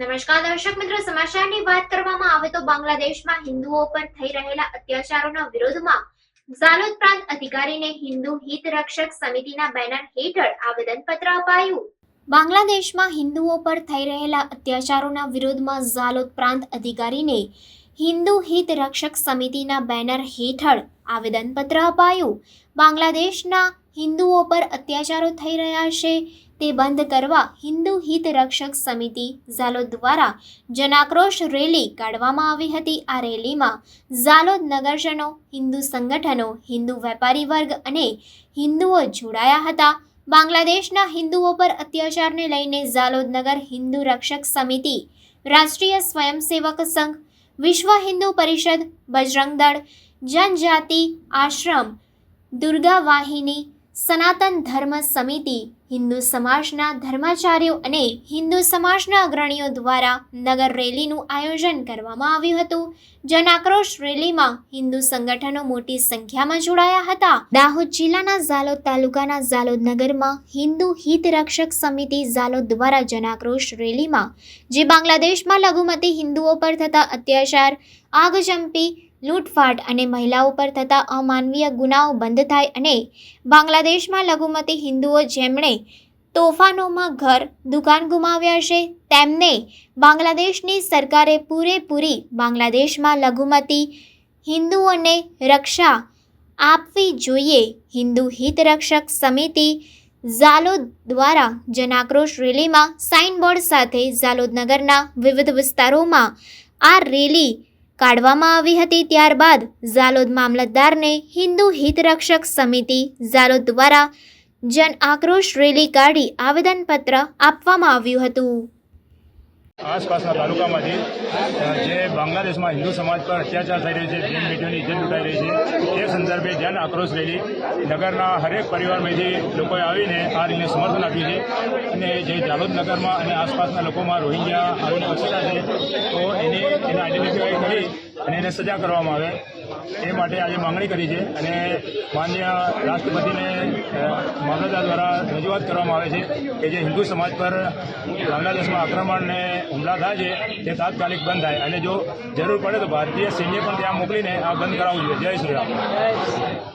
નમસ્કાર દર્શક મિત્રો, સમાચારની વાત કરવામાં આવે તો બાંગ્લાદેશમાં હિન્દુઓ પર થઈ રહેલા અત્યાચારોના વિરોધમાં ઝાલોદ પ્રાંત અધિકારીને હિન્દુ હિત રક્ષક સમિતિના બેનર હેઠળ આવેદનપત્ર અપાયું. બાંગ્લાદેશમાં હિન્દુઓ પર થઈ રહેલા અત્યાચારોના વિરોધમાં ઝાલોદ પ્રાંત અધિકારીને હિન્દુ હિત રક્ષક સમિતિના બેનર હેઠળ આવેદનપત્ર અપાયું. બાંગ્લાદેશના હિન્દુઓ પર અત્યાચારો થઈ રહ્યા છે. તે બંધ કરવા હિન્દુ હિત રક્ષક સમિતિ ઝાલોદ દ્વારા જનાક્રોશ રેલી કાઢવામાં આવી હતી. આ રેલીમાં ઝાલોદ નગરજનો, હિન્દુ સંગઠનો, હિન્દુ વેપારી વર્ગ અને હિન્દુઓ જોડાયા હતા. બાંગ્લાદેશના હિન્દુઓ પર અત્યાચારને લઈને ઝાલોદ નગર હિન્દુ રક્ષક સમિતિ, રાષ્ટ્રીય સ્વયંસેવક સંઘ, વિશ્વ હિન્દુ પરિષદ, બજરંગ દળ, જનજાતિ આશ્રમ દુર્ગા વાહિની સનાતન ધર્મ સમિતિ, હિન્દુ સમાજના ધર્માચાર્યો અને હિન્દુ સમાજના અગ્રણીઓ દ્વારા નગર રેલીનું આયોજન કરવામાં આવ્યું હતું. જન આક્રોશ રેલીમાં હિન્દુ સંગઠનો મોટી સંખ્યામાં જોડાયા હતા. દાહોદ જિલ્લાના ઝાલોદ તાલુકાના ઝાલોદ નગરમાં હિન્દુ હિત રક્ષક સમિતિ ઝાલોદ દ્વારા જન આક્રોશ રેલીમાં, જે બાંગ્લાદેશમાં લઘુમતી હિન્દુઓ પર થતા અત્યાચાર આગજંપી લૂંટફાટ અને મહિલાઓ પર થતા અમાનવીય ગુનાઓ બંધ થાય અને બાંગ્લાદેશમાં લઘુમતી હિન્દુઓ જેમણે તોફાનોમાં ઘર, દુકાન ગુમાવ્યા છે, તેમને બાંગ્લાદેશની સરકારે પૂરેપૂરી બાંગ્લાદેશમાં લઘુમતી હિન્દુઓને રક્ષા આપવી જોઈએ. હિન્દુ હિત રક્ષક સમિતિ ઝાલોદ દ્વારા જનાક્રોશ રેલીમાં સાઇનબોર્ડ સાથે ઝાલોદ નગરના વિવિધ વિસ્તારોમાં આ રેલી કાઢવામાં આવી હતી ત્યારબાદ ઝાલોદ મામલતદારને હિન્દુ હિતરક્ષક સમિતિ ઝાલોદ દ્વારા જન આક્રોશ રેલી કાઢી આવેદનપત્ર આપવામાં આવ્યું હતું. આસપાસના તાલુકામાંથી જે બાંગ્લાદેશમાં હિન્દુ સમાજ પર અત્યાચાર થઈ રહ્યો છે બેન બેટીઓની ઇજ્જત લૂંટાઈ રહી છે તે સંદર્ભે જન આક્રોશ રેલી નગરના હરેક પરિવારમાંથી લોકોએ આવીને આ રેલીને સમર્થન આપ્યું છે. અને જે જાલોદ નગરમાં અને આસપાસના લોકોમાં રોહિંગ્યા આવીને વસેલા છે, તો એની એને આઈડેન્ટિફાઈ કરી અને એને સજા કરવામાં આવે. એ માટે આજે માંગણી કરી છે અને માન્ય રાષ્ટ્રપતિને મામલતદાર દ્વારા રજૂઆત કરવામાં આવે છે કે જે હિન્દુ સમાજ પર બાંગ્લાદેશમાં આક્રમણ ને હુમલા થાય છે, તે તાત્કાલિક બંધ થાય. અને જો જરૂર પડે તો ભારતીય સૈન્ય પણ ત્યાં મોકલીને આ બંધ કરાવવું જોઈએ. જય શ્રી રામ.